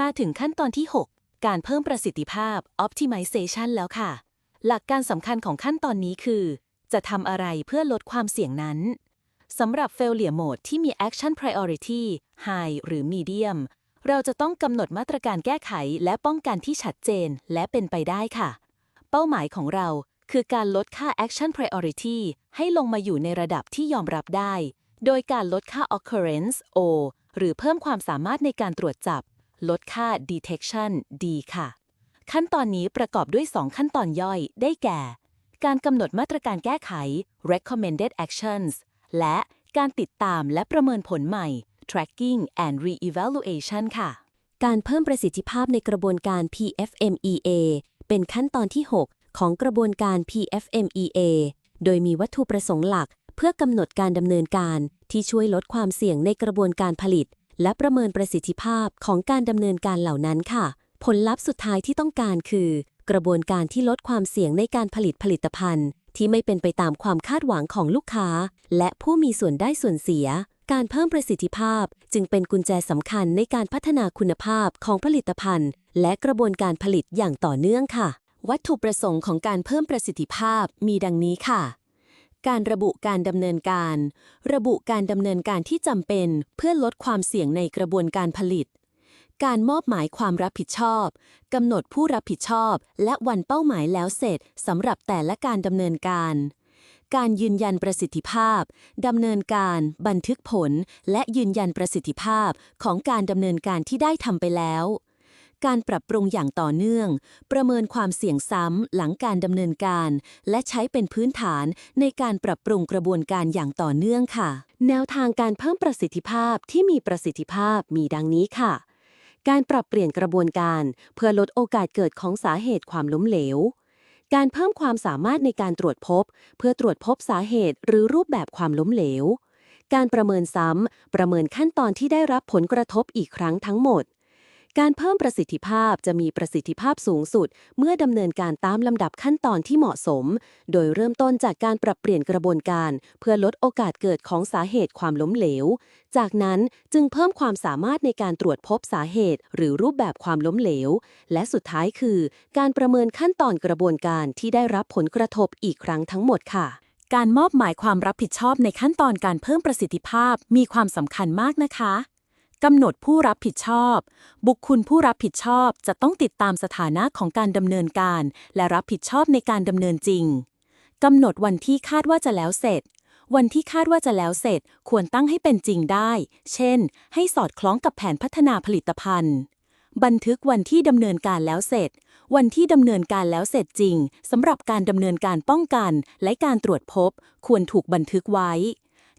มาถึงขั้นตอนที่ 6 การเพิ่มประสิทธิภาพ optimization แล้วค่ะ หลักการสำคัญของขั้นตอนนี้คือ จะทำอะไรเพื่อลดความเสี่ยงนั้นสำหรับ failure mode ที่มี action priority high หรือ medium เราจะต้องกำหนดมาตรการแก้ไขและป้องกันที่ชัดเจนและเป็นไปได้ค่ะ เป้าหมายของเราคือการลดค่า action priority ให้ลงมาอยู่ในระดับที่ยอมรับได้ โดยการลดค่า occurrence O หรือเพิ่มความสามารถในการตรวจจับ ลดค่า detection D ค่ะ ขั้นตอนนี้ประกอบด้วย 2 ขั้นตอนย่อยได้แก่ การกำหนดมาตรการแก้ไข recommended actions และการติดตามและประเมินผลใหม่ tracking and re-evaluation ค่ะ การเพิ่มประสิทธิภาพในกระบวนการ PFMEA เป็นขั้นตอนที่ 6 ของกระบวนการ PFMEA โดยมีวัตถุประสงค์หลัก เพื่อกำหนดการดำเนินการที่ช่วยลดความเสี่ยงในกระบวนการผลิต และประเมินประสิทธิภาพของการดำเนินการเหล่านั้นค่ะ ผลลัพธ์สุดท้ายที่ต้องการคือ กระบวนการที่ลดความเสี่ยงในการผลิตผลิตภัณฑ์ ที่ไม่เป็นไปตามความคาดหวังของลูกค้า และผู้มีส่วนได้ส่วนเสีย การเพิ่มประสิทธิภาพ จึงเป็นกุญแจสำคัญในการพัฒนาคุณภาพของผลิตภัณฑ์ และกระบวนการผลิตอย่างต่อเนื่องค่ะ วัตถุประสงค์ของการเพิ่มประสิทธิภาพมีดังนี้ค่ะ การระบุการดำเนินการ ระบุการดำเนินการที่จำเป็นเพื่อลดความเสี่ยงในกระบวนการผลิต การมอบหมายความรับผิดชอบกำหนดผู้รับผิดชอบ และวันเป้าหมายแล้วเสร็จสำหรับแต่ละการดำเนินการ การยืนยันประสิทธิภาพดำเนินการ บันทึกผล และยืนยันประสิทธิภาพของการดำเนินการที่ได้ทำไปแล้ว การปรับปรุงอย่างต่อเนื่อง ประเมินความเสี่ยงซ้ำหลังการดำเนินการ และใช้เป็นพื้นฐานในการปรับปรุงกระบวนการอย่างต่อเนื่องค่ะ แนวทางการเพิ่มประสิทธิภาพที่มีประสิทธิภาพมีดังนี้ค่ะ การปรับเปลี่ยนกระบวนการ เพื่อลดโอกาสเกิดของสาเหตุความล้มเหลว การเพิ่มความสามารถในการตรวจพบ เพื่อตรวจพบสาเหตุหรือรูปแบบความล้มเหลวการประเมินซ้ำ ประเมินขั้นตอนที่ได้รับผลกระทบอีกครั้งทั้งหมด การเพิ่มประสิทธิภาพจะมีประสิทธิภาพสูงสุด เมื่อดำเนินการตามลำดับขั้นตอนที่เหมาะสม โดยเริ่มต้นจากการปรับเปลี่ยนกระบวนการ เพื่อลดโอกาสเกิดของสาเหตุความล้มเหลว จากนั้นจึงเพิ่มความสามารถในการตรวจพบสาเหตุ หรือรูปแบบความล้มเหลว และสุดท้ายคือ การประเมินขั้นตอนกระบวนการที่ได้รับผลกระทบอีกครั้งทั้งหมดค่ะ การมอบหมายความรับผิดชอบในขั้นตอนการเพิ่มประสิทธิภาพมีความสำคัญมากนะคะ กำหนดผู้รับผิดชอบ บุคคลผู้รับผิดชอบจะต้องติดตามสถานะของการดำเนินการ และรับผิดชอบในการดำเนินจริงกำหนดวันที่คาดว่าจะแล้วเสร็จ วันที่คาดว่าจะแล้วเสร็จควรตั้งให้เป็นจริงได้ เช่น ให้สอดคล้องกับแผนพัฒนาผลิตภัณฑ์ บันทึกวันที่ดำเนินการแล้วเสร็จ วันที่ดำเนินการแล้วเสร็จจริงสำหรับการดำเนินการป้องกัน และการตรวจพบ ควรถูกบันทึกไว้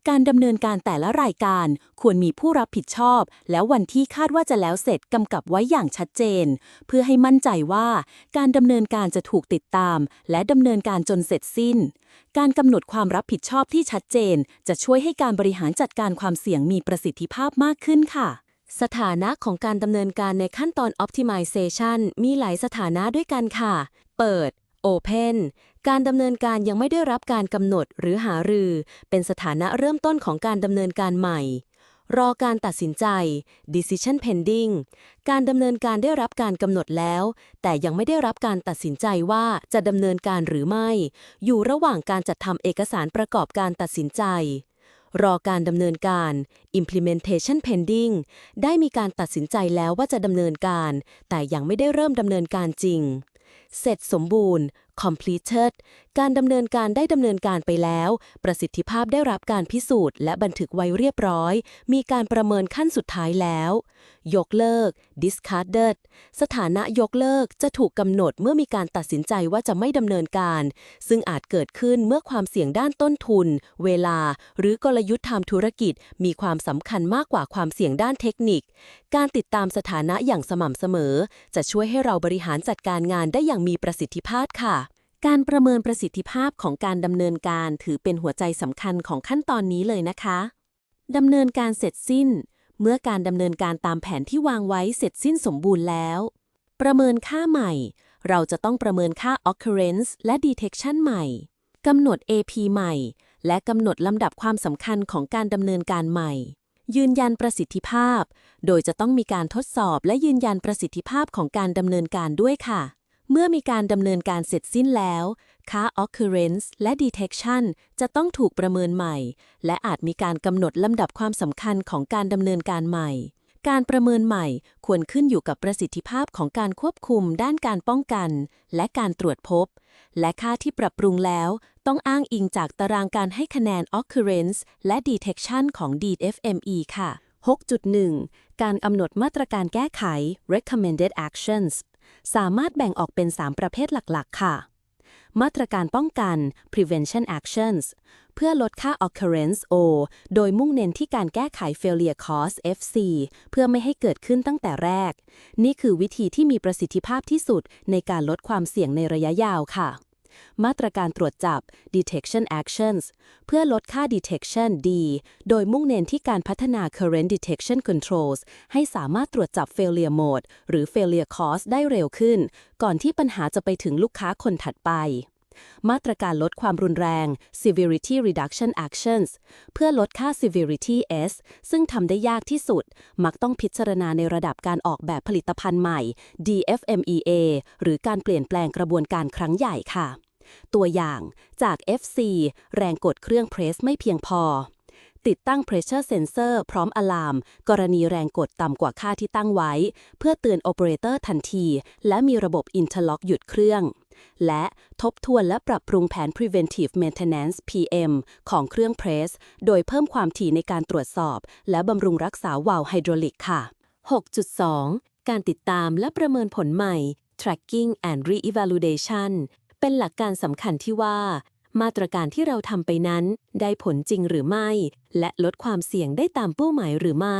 การดำเนินการแต่ละรายการควรมีผู้รับผิดชอบ และวันที่คาดว่าจะแล้วเสร็จกำกับไว้อย่างชัดเจน เพื่อให้มั่นใจว่าการดำเนินการจะถูกติดตาม และดำเนินการจนเสร็จสิ้น การกำหนดความรับผิดชอบที่ชัดเจน จะช่วยให้การบริหารจัดการความเสี่ยงมีประสิทธิภาพมากขึ้นค่ะ สถานะของการดำเนินการในขั้นตอน optimization มีหลายสถานะด้วยกันค่ะ เปิด open การดำเนินการยังไม่ได้รับการกำหนดหรือหารือ เป็นสถานะเริ่มต้นของการดำเนินการใหม่ รอการตัดสินใจ decision pending การดำเนินการได้รับการกำหนดแล้ว แต่ยังไม่ได้รับการตัดสินใจว่าจะดำเนินการหรือไม่ อยู่ระหว่างการจัดทำเอกสารประกอบการตัดสินใจ รอการดำเนินการ implementation pending ได้มีการตัดสินใจแล้วว่าจะดำเนินการ แต่ยังไม่ได้เริ่มดำเนินการจริงเสร็จสมบูรณ์ completed การดำเนินการได้ดำเนินการไปแล้ว ประสิทธิภาพได้รับการพิสูจน์ และบันทึกไว้เรียบร้อย มีการประเมินขั้นสุดท้ายแล้ว ยกเลิก discarded สถานะยกเลิกจะถูกกำหนดเมื่อมีการตัดสินใจว่าจะไม่ดำเนินการ ซึ่งอาจเกิดขึ้นเมื่อความเสี่ยงด้านต้นทุน เวลา หรือกลยุทธ์ทางธุรกิจ มีความสำคัญมากกว่าความเสี่ยงด้านเทคนิค การติดตามสถานะอย่างสม่ำเสมอ จะช่วยให้เราบริหารจัดการงานได้อย่างมีประสิทธิภาพค่ะ การประเมินประสิทธิภาพของการดำเนินการถือเป็นหัวใจสำคัญของขั้นตอนนี้เลยนะคะดำเนินการเสร็จสิ้น เมื่อการดำเนินการตามแผนที่วางไว้เสร็จสิ้นสมบูรณ์แล้ว ประเมินค่าใหม่ เราจะต้องประเมินค่า occurrence และ detection ใหม่กำหนด AP ใหม่ และกำหนดลำดับความสำคัญของการดำเนินการใหม่ ยืนยันประสิทธิภาพ โดยจะต้องมีการทดสอบและยืนยันประสิทธิภาพของการดำเนินการด้วยค่ะ เมื่อมีการดำเนินการเสร็จสิ้นแล้ว ค่า occurrence และ detection จะต้องถูกประเมินใหม่ และอาจมีการกำหนดลำดับความสำคัญของการดำเนินการใหม่ การประเมินใหม่ควรขึ้นอยู่กับประสิทธิภาพของการควบคุมด้านการป้องกัน และการตรวจพบ และค่าที่ปรับปรุงแล้ว ต้องอ้างอิงจากตารางการให้คะแนน occurrence และ detection ของ DFME ค่ะ6.1 การกำหนดมาตรการแก้ไข recommended actions สามารถแบ่งออกเป็น 3 ประเภทหลักๆ ค่ะ มาตรการป้องกัน prevention actions เพื่อลดค่า occurrence O โดยมุ่งเน้นที่การแก้ไข failure cause FC เพื่อไม่ให้เกิดขึ้นตั้งแต่แรก นี่คือวิธีที่มีประสิทธิภาพที่สุดในการลดความเสี่ยงในระยะยาวค่ะ มาตรการตรวจจับ detection actions เพื่อลดค่า detection D โดยมุ่งเน้นที่การพัฒนา current detection controls ให้สามารถตรวจจับ failure mode หรือ failure cause ได้เร็วขึ้น ก่อนที่ปัญหาจะไปถึงลูกค้าคนถัดไป มาตรการลดความรุนแรง severity reduction actions เพื่อลดค่า severity S ซึ่งทำได้ยากที่สุด มักต้องพิจารณาในระดับการออกแบบผลิตภัณฑ์ใหม่ DFMEA หรือการเปลี่ยนแปลงกระบวนการครั้งใหญ่ค่ะ ตัวอย่างจาก FC แรงกดเครื่องเพรสไม่เพียงพอ ติดตั้ง pressure sensor พร้อมอะลาม กรณีแรงกดต่ำกว่าค่าที่ตั้งไว้ เพื่อเตือนโอเปอเรเตอร์ทันที และมีระบบ interlock หยุดเครื่อง และทบทวนและปรับปรุงแผน preventive maintenance PM ของเครื่องเพรส โดยเพิ่มความถี่ในการตรวจสอบ และบำรุงรักษาวาล์วไฮดรอลิกค่ะ 6.2 การติดตามและประเมินผลใหม่ tracking and re-evaluation เป็นหลักการสำคัญที่ว่า มาตรการที่เราทำไปนั้น ได้ผลจริงหรือไม่ และลดความเสี่ยงได้ตามเป้าหมายหรือไม่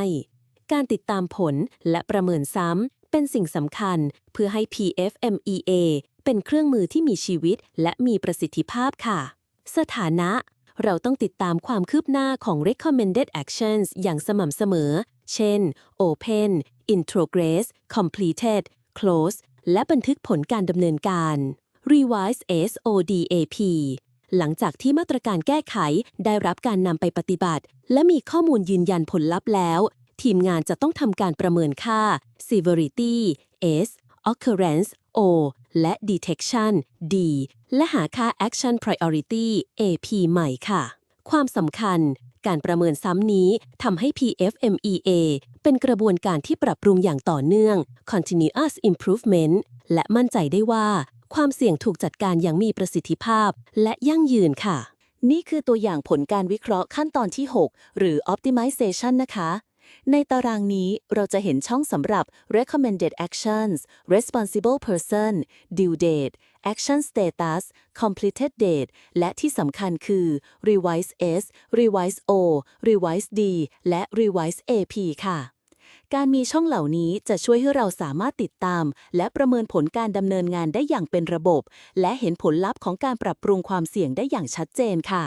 การติดตามผลและประเมินซ้ำเป็นสิ่งสำคัญ เพื่อให้ PFMEA เป็นเครื่องมือที่มีชีวิตและมีประสิทธิภาพค่ะ สถานะ เราต้องติดตามความคืบหน้าของ recommended actions อย่างสม่ำเสมอ เช่น open in progress completed close และบันทึกผลการดำเนินการ revise SODAP หลังจากที่มาตรการแก้ไขได้รับการนำไปปฏิบัติ และมีข้อมูลยืนยันผลลัพธ์แล้ว ทีมงานจะต้องทำการประเมินค่า severity S occurrence O และ detection D และหาค่า action priority AP ใหม่ค่ะ ความสำคัญ การประเมินซ้ำนี้ทำให้ PFMEA เป็นกระบวนการที่ปรับปรุงอย่างต่อเนื่อง continuous improvement และมั่นใจได้ว่า ความเสี่ยงถูกจัดการอย่างมีประสิทธิภาพ และยั่งยืนค่ะ นี่คือตัวอย่างผลการวิเคราะห์ขั้นตอนที่ 6 หรือ optimization นะคะ ในตารางนี้เราจะเห็นช่องสำหรับ recommended actions responsible person due date action status completed date และที่สำคัญคือ revise S revise O revise D และ revise AP ค่ะ การมีช่องเหล่านี้จะช่วยให้เราสามารถติดตาม และประเมินผลการดำเนินงานได้อย่างเป็นระบบ และเห็นผลลัพธ์ของการปรับปรุงความเสี่ยงได้อย่างชัดเจนค่ะ